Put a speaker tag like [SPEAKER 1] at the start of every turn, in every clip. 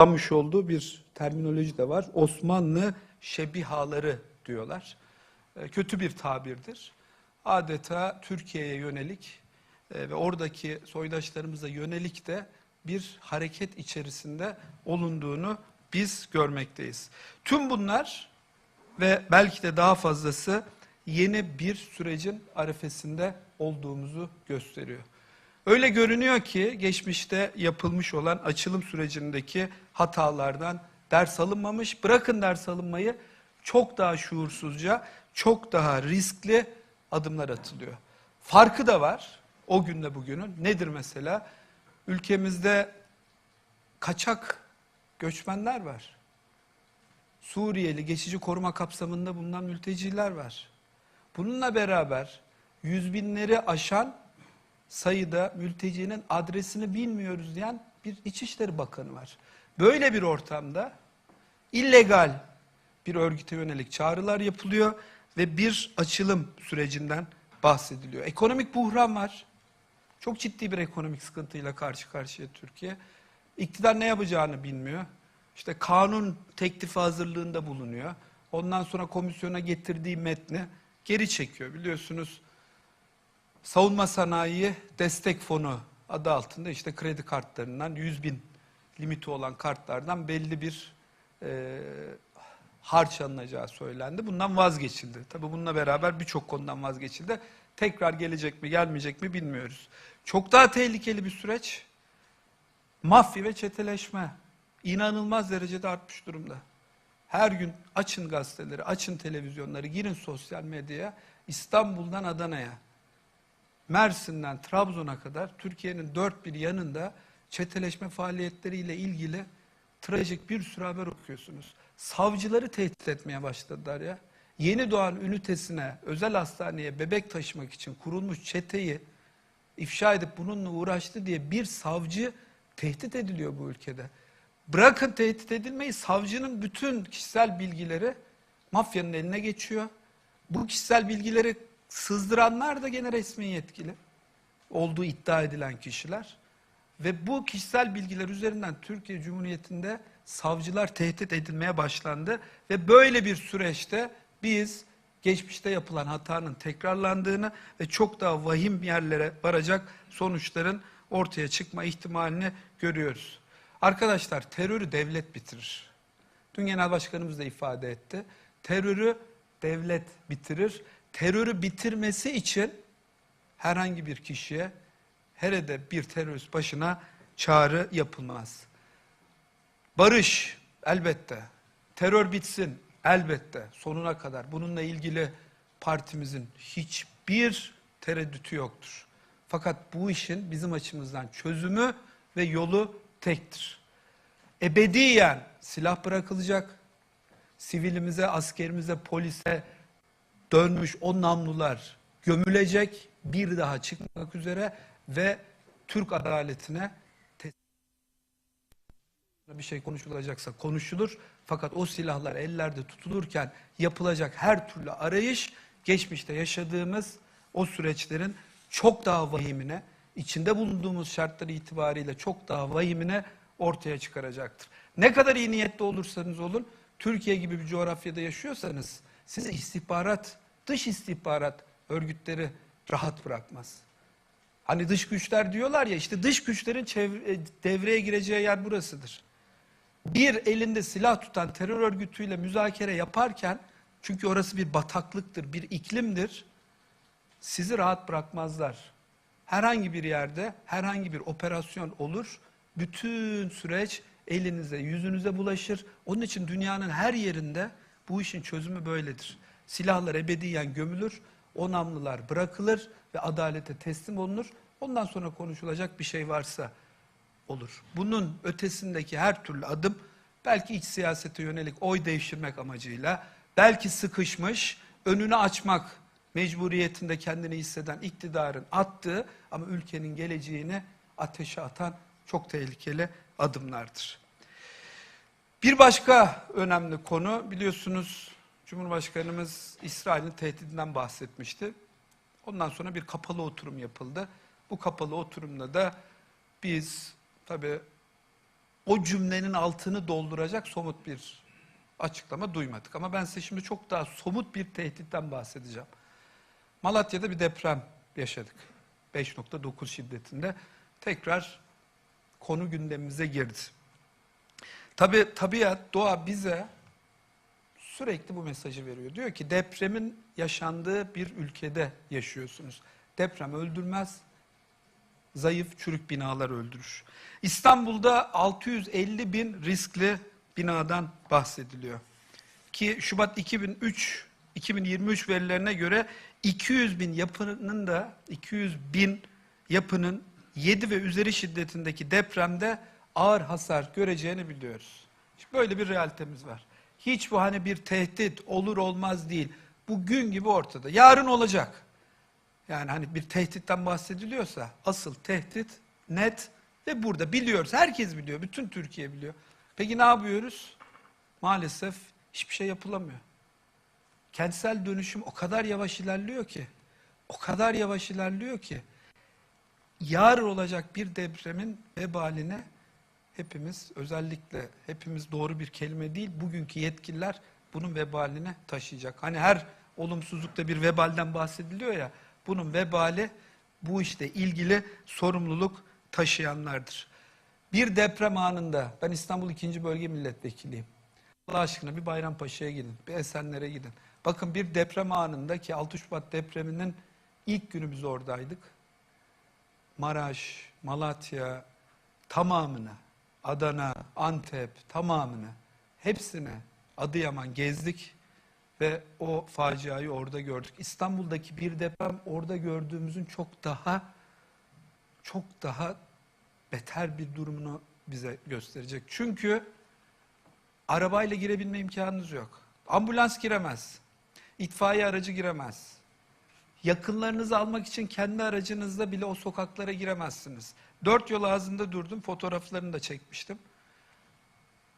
[SPEAKER 1] kullanmış olduğu bir terminoloji de var. Osmanlı şebihaları diyorlar. E, Kötü bir tabirdir. Adeta Türkiye'ye yönelik e, ve oradaki soydaşlarımıza yönelik de bir hareket içerisinde olunduğunu biz görmekteyiz. Tüm bunlar ve belki de daha fazlası yeni bir sürecin arefesinde olduğumuzu gösteriyor. Öyle görünüyor ki geçmişte yapılmış olan açılım sürecindeki hatalardan ders alınmamış. Bırakın ders alınmayı çok daha şuursuzca, çok daha riskli adımlar atılıyor. Farkı da var o günle bugünün. Nedir mesela? Ülkemizde kaçak göçmenler var. Suriyeli geçici koruma kapsamında bulunan mülteciler var. Bununla beraber yüz binleri aşan sayıda mültecinin adresini bilmiyoruz diyen bir İçişleri Bakanı var. Böyle bir ortamda illegal bir örgüte yönelik çağrılar yapılıyor ve bir açılım sürecinden bahsediliyor. Ekonomik buhran var. Çok ciddi bir ekonomik sıkıntıyla karşı karşıya Türkiye. İktidar ne yapacağını bilmiyor. İşte kanun teklifi hazırlığında bulunuyor. Ondan sonra komisyona getirdiği metni geri çekiyor. Biliyorsunuz savunma sanayi destek fonu adı altında işte kredi kartlarından 100 bin limiti olan kartlardan belli bir e, harç alınacağı söylendi. Bundan vazgeçildi. Tabi bununla beraber birçok konudan vazgeçildi. Tekrar gelecek mi gelmeyecek mi bilmiyoruz. Çok daha tehlikeli bir süreç. Mafya ve çeteleşme inanılmaz derecede artmış durumda. Her gün açın gazeteleri, açın televizyonları, girin sosyal medyaya, İstanbul'dan Adana'ya, Mersin'den Trabzon'a kadar Türkiye'nin dört bir yanında çeteleşme faaliyetleriyle ilgili trajik bir sürü haber okuyorsunuz. Savcıları tehdit etmeye başladılar ya. Yeni doğan ünitesine, özel hastaneye bebek taşımak için kurulmuş çeteyi ifşa edip bununla uğraştı diye bir savcı tehdit ediliyor bu ülkede. Bırakın tehdit edilmeyi, savcının bütün kişisel bilgileri mafyanın eline geçiyor. Bu kişisel bilgileri sızdıranlar da gene resmi yetkili olduğu iddia edilen kişiler. Ve bu kişisel bilgiler üzerinden Türkiye Cumhuriyeti'nde savcılar tehdit edilmeye başlandı. Ve böyle bir süreçte biz geçmişte yapılan hatanın tekrarlandığını ve çok daha vahim yerlere varacak sonuçların ortaya çıkma ihtimalini görüyoruz. Arkadaşlar terörü devlet bitirir. Dün Genel Başkanımız da ifade etti. Terörü devlet bitirir. Terörü bitirmesi için herhangi bir kişiye hele de bir terörist başına çağrı yapılmaz. Barış elbette. Terör bitsin elbette sonuna kadar. Bununla ilgili partimizin hiçbir tereddütü yoktur. Fakat bu işin bizim açımızdan çözümü ve yolu tektir. Ebediyen silah bırakılacak. Sivilimize, askerimize, polise dönmüş o namlular gömülecek. Bir daha çıkmak üzere ve Türk adaletine bir şey konuşulacaksa konuşulur. Fakat o silahlar ellerde tutulurken yapılacak her türlü arayış geçmişte yaşadığımız o süreçlerin çok daha vahimine, içinde bulunduğumuz şartlar itibariyle çok daha vahimine ortaya çıkaracaktır. Ne kadar iyi niyetli olursanız olun, Türkiye gibi bir coğrafyada yaşıyorsanız sizi istihbarat, dış istihbarat örgütleri rahat bırakmaz. Hani dış güçler diyorlar ya işte dış güçlerin çevre, devreye gireceği yer burasıdır. Bir elinde silah tutan terör örgütüyle müzakere yaparken çünkü orası bir bataklıktır, bir iklimdir. Sizi rahat bırakmazlar. Herhangi bir yerde herhangi bir operasyon olur. Bütün süreç elinize, yüzünüze bulaşır. Onun için dünyanın her yerinde bu işin çözümü böyledir. Silahlar ebediyen gömülür, o namlular bırakılır ve adalete teslim olunur. Ondan sonra konuşulacak bir şey varsa olur. Bunun ötesindeki her türlü adım belki iç siyasete yönelik oy devşirmek amacıyla, belki sıkışmış, önünü açmak mecburiyetinde kendini hisseden iktidarın attığı ama ülkenin geleceğini ateşe atan çok tehlikeli adımlardır. Bir başka önemli konu biliyorsunuz Cumhurbaşkanımız İsrail'in tehdidinden bahsetmişti. Ondan sonra bir kapalı oturum yapıldı. Bu kapalı oturumda da biz tabii o cümlenin altını dolduracak somut bir açıklama duymadık. Ama ben size şimdi çok daha somut bir tehditten bahsedeceğim. Malatya'da bir deprem yaşadık. 5.9 şiddetinde. Tekrar konu gündemimize girdi. Tabi tabiat, doğa bize sürekli bu mesajı veriyor. Diyor ki depremin yaşandığı bir ülkede yaşıyorsunuz. Deprem öldürmez, zayıf çürük binalar öldürür. İstanbul'da 650 bin riskli binadan bahsediliyor. Ki Şubat 2003 2023 verilerine göre 200 bin yapının da 200 bin yapının 7 ve üzeri şiddetindeki depremde ağır hasar göreceğini biliyoruz. İşte böyle bir realitemiz var. Hiç bu hani bir tehdit olur olmaz değil. Bugün gibi ortada. Yarın olacak. Yani hani bir tehditten bahsediliyorsa asıl tehdit net ve burada biliyoruz. Herkes biliyor. Bütün Türkiye biliyor. Peki ne yapıyoruz? Maalesef hiçbir şey yapılamıyor. Kentsel dönüşüm o kadar yavaş ilerliyor ki, o kadar yavaş ilerliyor ki, yarın olacak bir depremin vebaline hepimiz, özellikle hepimiz doğru bir kelime değil, bugünkü yetkililer bunun vebalini taşıyacak. Hani her olumsuzlukta bir vebalden bahsediliyor ya, bunun vebali bu işte ilgili sorumluluk taşıyanlardır. Bir deprem anında, ben İstanbul 2. Bölge Milletvekiliyim. Allah aşkına bir Bayrampaşa'ya gidin, bir Esenler'e gidin. Bakın bir deprem anında ki 6 Şubat depreminin ilk günü biz oradaydık. Maraş, Malatya tamamını, Adana, Antep tamamını, hepsini Adıyaman gezdik ve o faciayı orada gördük. İstanbul'daki bir deprem orada gördüğümüzün çok daha çok daha beter bir durumunu bize gösterecek. Çünkü arabayla girebilme imkanınız yok. Ambulans giremez. İtfaiye aracı giremez. Yakınlarınızı almak için kendi aracınızla bile o sokaklara giremezsiniz. Dört yol ağzında durdum, fotoğraflarını da çekmiştim.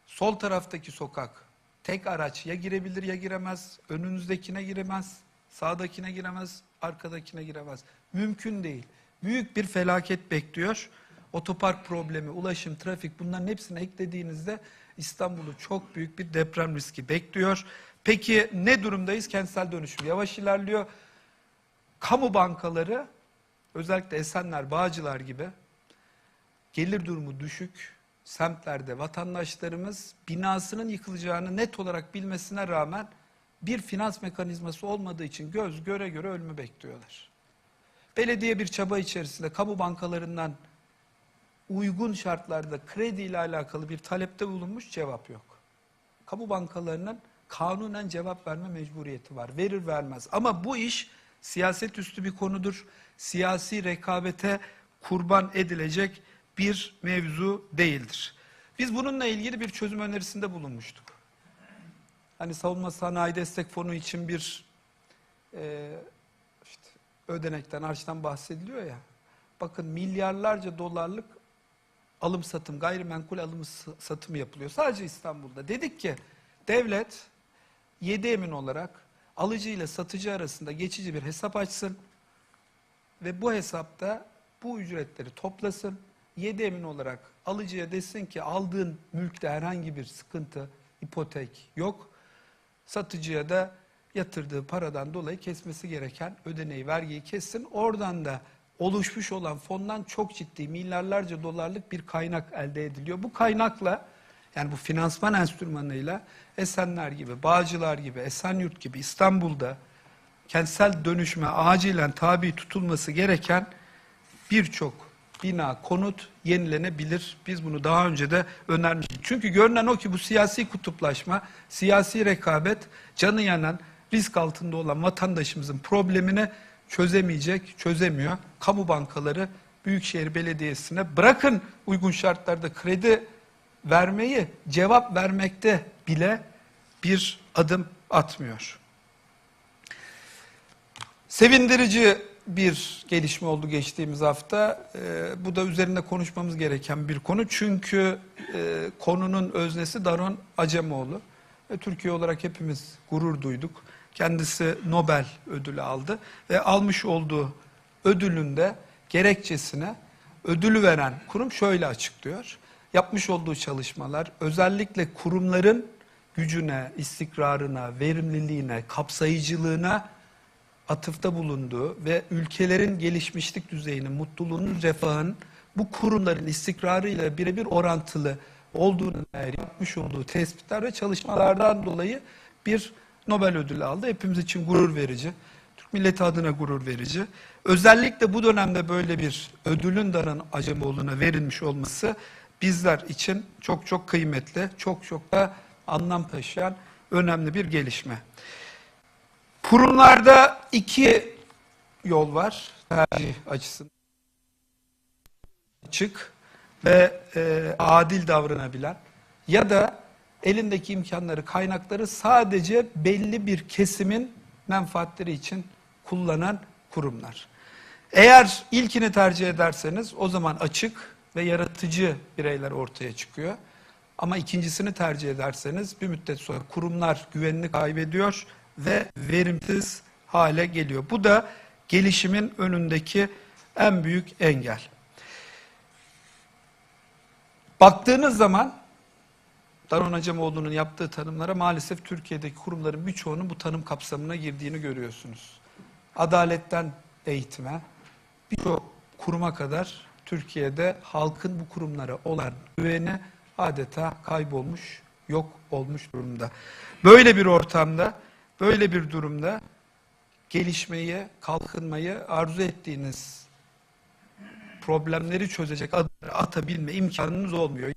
[SPEAKER 1] Sol taraftaki sokak tek araç ya girebilir ya giremez. Önünüzdekine giremez, sağdakine giremez, arkadakine giremez. Mümkün değil. Büyük bir felaket bekliyor. Otopark problemi, ulaşım, trafik bunların hepsini eklediğinizde İstanbul'u çok büyük bir deprem riski bekliyor. Peki ne durumdayız? Kentsel dönüşüm yavaş ilerliyor. Kamu bankaları özellikle Esenler, Bağcılar gibi gelir durumu düşük semtlerde vatandaşlarımız binasının yıkılacağını net olarak bilmesine rağmen bir finans mekanizması olmadığı için göz göre göre ölümü bekliyorlar. Belediye bir çaba içerisinde kamu bankalarından uygun şartlarda kredi ile alakalı bir talepte bulunmuş cevap yok. Kamu bankalarının kanunen cevap verme mecburiyeti var. Verir vermez. Ama bu iş siyaset üstü bir konudur. Siyasi rekabete kurban edilecek bir mevzu değildir. Biz bununla ilgili bir çözüm önerisinde bulunmuştuk. Hani savunma sanayi destek fonu için bir e, işte ödenekten, harçtan bahsediliyor ya. Bakın milyarlarca dolarlık alım satım, gayrimenkul alım satımı yapılıyor. Sadece İstanbul'da. Dedik ki devlet 7 emin olarak alıcı ile satıcı arasında geçici bir hesap açsın ve bu hesapta bu ücretleri toplasın. 7 emin olarak alıcıya desin ki aldığın mülkte herhangi bir sıkıntı, ipotek yok. Satıcıya da yatırdığı paradan dolayı kesmesi gereken ödeneği, vergiyi kessin. Oradan da oluşmuş olan fondan çok ciddi milyarlarca dolarlık bir kaynak elde ediliyor. Bu kaynakla yani bu finansman enstrümanıyla Esenler gibi, Bağcılar gibi, Esenyurt gibi İstanbul'da kentsel dönüşüme acilen tabi tutulması gereken birçok bina, konut yenilenebilir. Biz bunu daha önce de önermiştik. Çünkü görünen o ki bu siyasi kutuplaşma, siyasi rekabet, canı yanan, risk altında olan vatandaşımızın problemini çözemeyecek, çözemiyor. Kamu bankaları Büyükşehir Belediyesi'ne bırakın uygun şartlarda kredi vermeyi, cevap vermekte bile bir adım atmıyor. Sevindirici bir gelişme oldu geçtiğimiz hafta. Ee, bu da üzerinde konuşmamız gereken bir konu. Çünkü e, konunun öznesi Daron Acemoğlu. Ve Türkiye olarak hepimiz gurur duyduk. Kendisi Nobel ödülü aldı ve almış olduğu ödülünde gerekçesine ödülü veren kurum şöyle açıklıyor. yapmış olduğu çalışmalar özellikle kurumların gücüne, istikrarına, verimliliğine, kapsayıcılığına atıfta bulunduğu ve ülkelerin gelişmişlik düzeyinin, mutluluğunun, refahın bu kurumların istikrarıyla birebir orantılı olduğunu dair yapmış olduğu tespitler ve çalışmalardan dolayı bir Nobel ödülü aldı. Hepimiz için gurur verici. Türk milleti adına gurur verici. Özellikle bu dönemde böyle bir ödülün Daran Acemoğlu'na verilmiş olması bizler için çok çok kıymetli, çok çok da anlam taşıyan önemli bir gelişme. Kurumlarda iki yol var tercih açısından. Açık ve e, adil davranabilen ya da elindeki imkanları, kaynakları sadece belli bir kesimin menfaatleri için kullanan kurumlar. Eğer ilkini tercih ederseniz o zaman açık ve yaratıcı bireyler ortaya çıkıyor. Ama ikincisini tercih ederseniz bir müddet sonra kurumlar güvenini kaybediyor ve verimsiz hale geliyor. Bu da gelişimin önündeki en büyük engel. Baktığınız zaman Daron Acemoğlu'nun yaptığı tanımlara maalesef Türkiye'deki kurumların birçoğunun bu tanım kapsamına girdiğini görüyorsunuz. Adaletten eğitime, birçok kuruma kadar Türkiye'de halkın bu kurumlara olan güveni adeta kaybolmuş, yok olmuş durumda. Böyle bir ortamda, böyle bir durumda gelişmeyi, kalkınmayı arzu ettiğiniz problemleri çözecek adımları atabilme imkanınız olmuyor.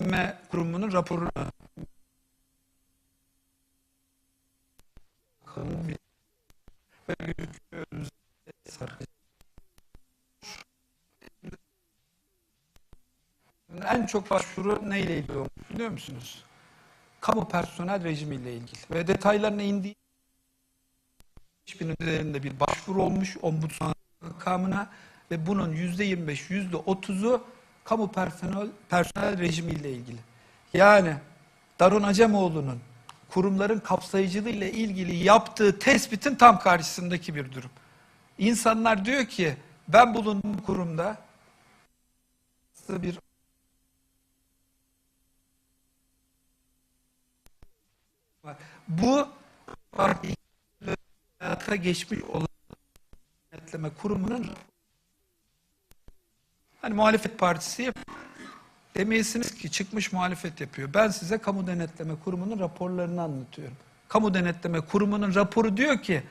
[SPEAKER 1] Yönetim kurumunun raporunu. En çok başvuru neyle ilgili olmuş biliyor musunuz? Kamu personel rejimiyle ilgili. Ve detaylarına indiği bin üzerinde bir başvuru olmuş ombudsman makamına ve bunun yüzde 25, yüzde 30'u kamu personel, personel rejimiyle ilgili. Yani Darun Acemoğlu'nun kurumların kapsayıcılığı ile ilgili yaptığı tespitin tam karşısındaki bir durum. İnsanlar diyor ki ben bulunduğum kurumda bir Bu hayata geçmiş olan denetleme kurumunun hani muhalefet partisi demeyesiniz ki çıkmış muhalefet yapıyor. Ben size kamu denetleme kurumunun raporlarını anlatıyorum. Kamu denetleme kurumunun raporu diyor ki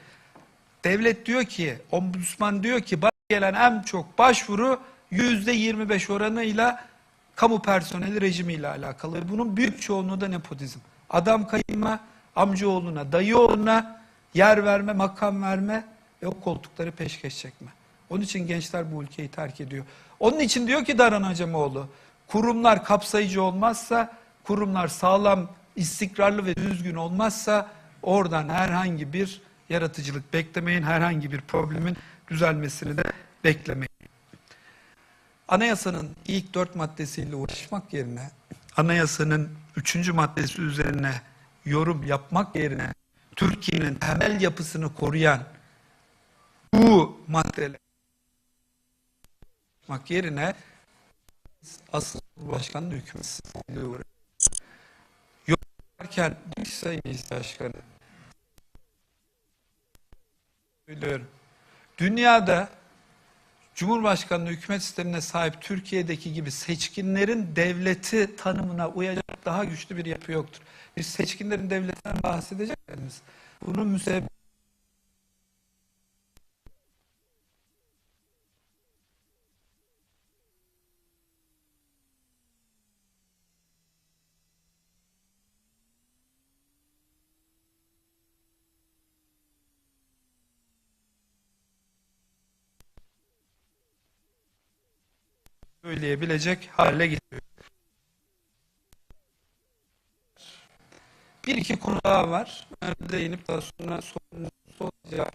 [SPEAKER 1] devlet diyor ki ombudsman diyor ki gelen en çok başvuru yüzde 25 oranıyla kamu personeli rejimiyle alakalı. Bunun büyük çoğunluğu da nepotizm. Adam kayırma, amcaoğluna, dayıoğluna yer verme, makam verme ve o koltukları peşkeş çekme. Onun için gençler bu ülkeyi terk ediyor. Onun için diyor ki Daran Acemoğlu, kurumlar kapsayıcı olmazsa, kurumlar sağlam, istikrarlı ve düzgün olmazsa oradan herhangi bir yaratıcılık beklemeyin, herhangi bir problemin düzelmesini de beklemeyin. Anayasanın ilk dört maddesiyle uğraşmak yerine, anayasanın üçüncü maddesi üzerine yorum yapmak yerine Türkiye'nin temel yapısını koruyan bu maddeler yapmak yerine asıl Cumhurbaşkanlığı hükümetiyle uğraşıyor. Yorum yaparken Sayın Başkanı söylüyorum. Dünyada Cumhurbaşkanlığı hükümet sistemine sahip Türkiye'deki gibi seçkinlerin devleti tanımına uyacak daha güçlü bir yapı yoktur. Biz seçkinlerin devletinden bahsedecek miyiz? Bunun müsebbibi söyleyebilecek hale getiriyor. Bir iki konu daha var. Ben değinip daha sonra sorun, sorun cevap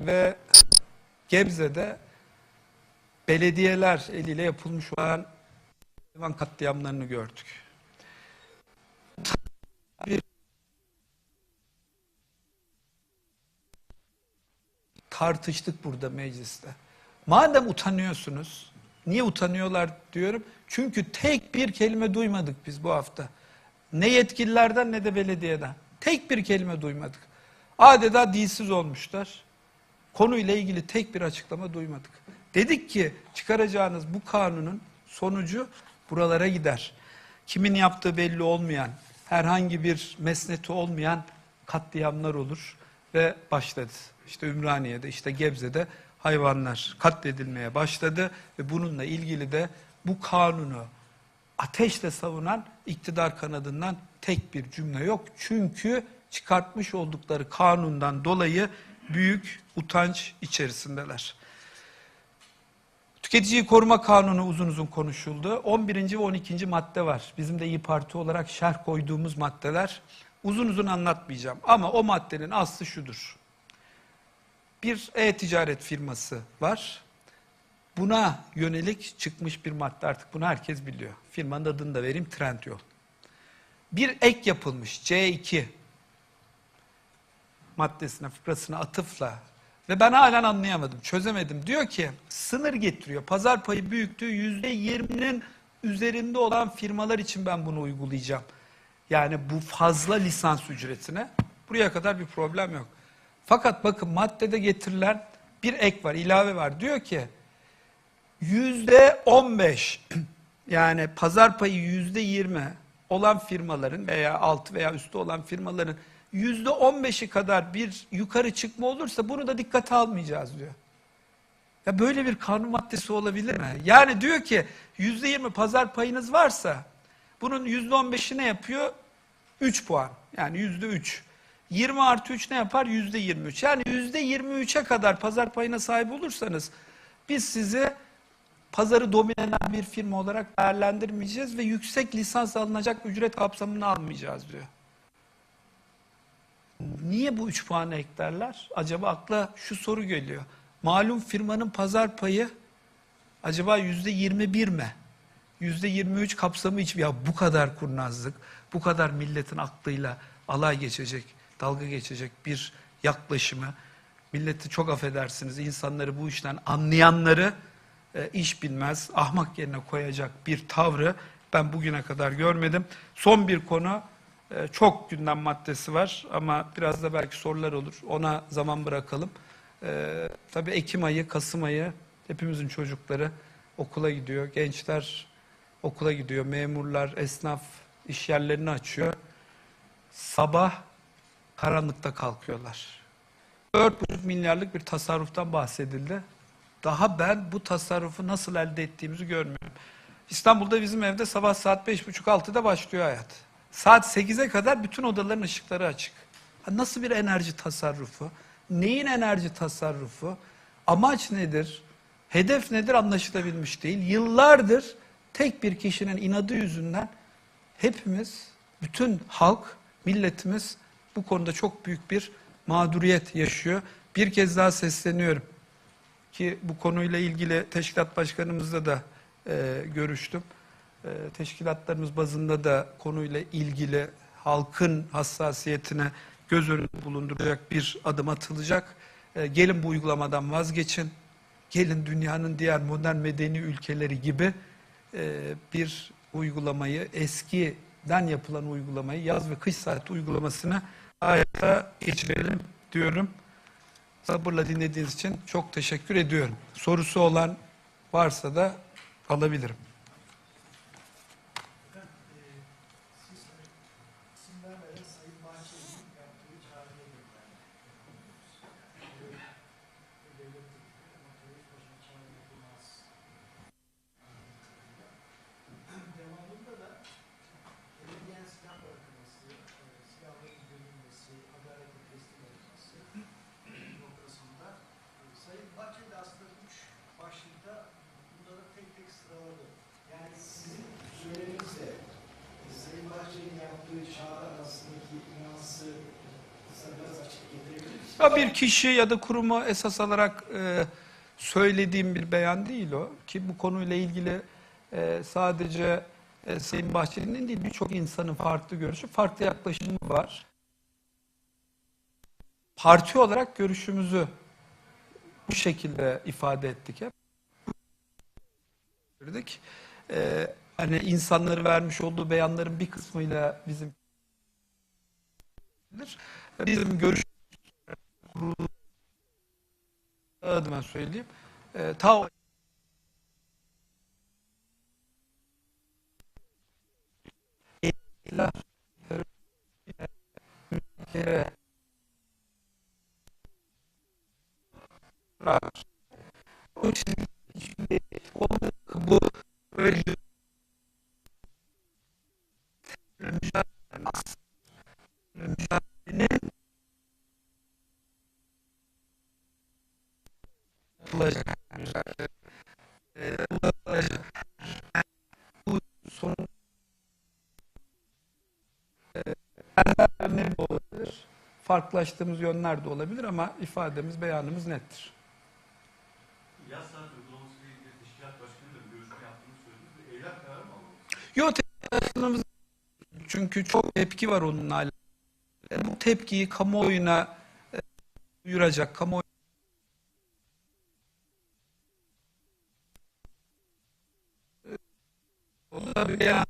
[SPEAKER 1] ve Gebze'de belediyeler eliyle yapılmış olan hayvan katliamlarını gördük. Bir tartıştık burada mecliste. Madem utanıyorsunuz, niye utanıyorlar diyorum? Çünkü tek bir kelime duymadık biz bu hafta. Ne yetkililerden ne de belediyeden. Tek bir kelime duymadık. Adeta dilsiz olmuşlar. Konuyla ilgili tek bir açıklama duymadık. Dedik ki çıkaracağınız bu kanunun sonucu buralara gider. Kimin yaptığı belli olmayan, herhangi bir mesneti olmayan katliamlar olur ve başladı. İşte Ümraniye'de, işte Gebze'de hayvanlar katledilmeye başladı ve bununla ilgili de bu kanunu ateşle savunan iktidar kanadından tek bir cümle yok. Çünkü çıkartmış oldukları kanundan dolayı büyük utanç içerisindeler. Tüketiciyi koruma kanunu uzun uzun konuşuldu. 11. ve 12. madde var. Bizim de İyi Parti olarak şerh koyduğumuz maddeler. Uzun uzun anlatmayacağım ama o maddenin aslı şudur. Bir e-ticaret firması var. Buna yönelik çıkmış bir madde artık bunu herkes biliyor. Firmanın adını da vereyim Trendyol. Bir ek yapılmış C2 maddesine fıkrasına atıfla ve ben halen anlayamadım, çözemedim. Diyor ki sınır getiriyor. Pazar payı büyüklüğü yüzde yirminin üzerinde olan firmalar için ben bunu uygulayacağım. Yani bu fazla lisans ücretine buraya kadar bir problem yok. Fakat bakın maddede getirilen bir ek var, ilave var. Diyor ki yüzde on beş yani pazar payı yüzde yirmi olan firmaların veya altı veya üstü olan firmaların yüzde on beşi kadar bir yukarı çıkma olursa bunu da dikkate almayacağız diyor. Ya böyle bir kanun maddesi olabilir mi? Yani diyor ki yüzde yirmi pazar payınız varsa bunun yüzde on beşi ne yapıyor? 3 puan. Yani yüzde üç. 20 artı 3 ne yapar? Yüzde 23. Yani yüzde 23'e kadar pazar payına sahip olursanız biz sizi pazarı domine eden bir firma olarak değerlendirmeyeceğiz ve yüksek lisans alınacak ücret kapsamını almayacağız diyor. Niye bu 3 puanı eklerler? Acaba akla şu soru geliyor. Malum firmanın pazar payı acaba yüzde 21 mi? Yüzde 23 kapsamı için ya bu kadar kurnazlık, bu kadar milletin aklıyla alay geçecek, dalga geçecek bir yaklaşımı, milleti çok affedersiniz insanları bu işten anlayanları e, iş bilmez, ahmak yerine koyacak bir tavrı ben bugüne kadar görmedim. Son bir konu, e, çok gündem maddesi var ama biraz da belki sorular olur. Ona zaman bırakalım. E, tabii Ekim ayı, Kasım ayı hepimizin çocukları okula gidiyor. Gençler okula gidiyor. Memurlar, esnaf iş yerlerini açıyor. Sabah karanlıkta kalkıyorlar. 4,5 milyarlık bir tasarruftan bahsedildi. Daha ben bu tasarrufu nasıl elde ettiğimizi görmüyorum. İstanbul'da bizim evde sabah saat 5.30-6'da başlıyor hayat. Saat 8'e kadar bütün odaların ışıkları açık. Nasıl bir enerji tasarrufu? Neyin enerji tasarrufu? Amaç nedir? Hedef nedir anlaşılabilmiş değil. Yıllardır tek bir kişinin inadı yüzünden hepimiz, bütün halk, milletimiz bu konuda çok büyük bir mağduriyet yaşıyor. Bir kez daha sesleniyorum ki bu konuyla ilgili teşkilat başkanımızla da e, görüştüm. E, teşkilatlarımız bazında da konuyla ilgili halkın hassasiyetine göz önünde bulunduracak bir adım atılacak. E, gelin bu uygulamadan vazgeçin. Gelin dünyanın diğer modern medeni ülkeleri gibi e, bir uygulamayı eskiden yapılan uygulamayı yaz ve kış saati uygulamasını hayata geçirelim diyorum. Sabırla dinlediğiniz için çok teşekkür ediyorum. Sorusu olan varsa da alabilirim.
[SPEAKER 2] İsim vermeden Sayın Bahçeli'nin yaptığı çağrıya göndermek. Devlet tepkileri ama terörist başına çağrı yapılmaz. Devamında da belediyen silah bırakılması, e, silahların gömülmesi, adalete teslim edilmesi noktasında e, Sayın Bahçeli de aslında üç başlıkta bunları tek tek sıraladı. Yani sizin söyleminizle Sayın Bahçeli'nin yaptığı çağrı arasındaki nüansı kısa biraz açık getirebilir misiniz?
[SPEAKER 1] Ya bir kişi ya da kurumu esas alarak e, söylediğim bir beyan değil o. Ki bu konuyla ilgili e, sadece e, Sayın Bahçeli'nin değil birçok insanın farklı görüşü, farklı yaklaşımı var. Parti olarak görüşümüzü bu şekilde ifade ettik hep. Ee, hani insanları vermiş olduğu beyanların bir kısmıyla bizim bizim görüş adıma söyleyeyim. Ee, ta o- kere o Farklılaştığımız yönler de olabilir ama ifademiz, beyanımız nettir.
[SPEAKER 3] Yaz saat uygulamasıyla ilgili teşkilat başkanıyla bir görüşme yaptığını söylediniz. Bir eylem kararı mı aldınız?
[SPEAKER 1] Yok teşkilatlarımız çünkü çok tepki var onunla alakalı. Bu tepkiyi kamuoyuna e, duyuracak, kamuoyu O da bir beyan.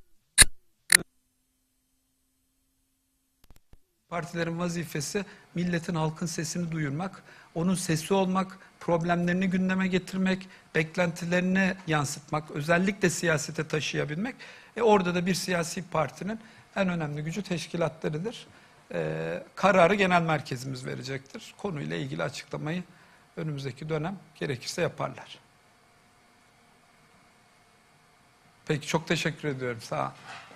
[SPEAKER 1] Partilerin vazifesi milletin halkın sesini duyurmak, onun sesi olmak, problemlerini gündeme getirmek, beklentilerini yansıtmak, özellikle siyasete taşıyabilmek. E orada da bir siyasi partinin en önemli gücü teşkilatlarıdır. E, kararı genel merkezimiz verecektir. Konuyla ilgili açıklamayı önümüzdeki dönem gerekirse yaparlar. Peki çok teşekkür ediyorum. Sağ olun.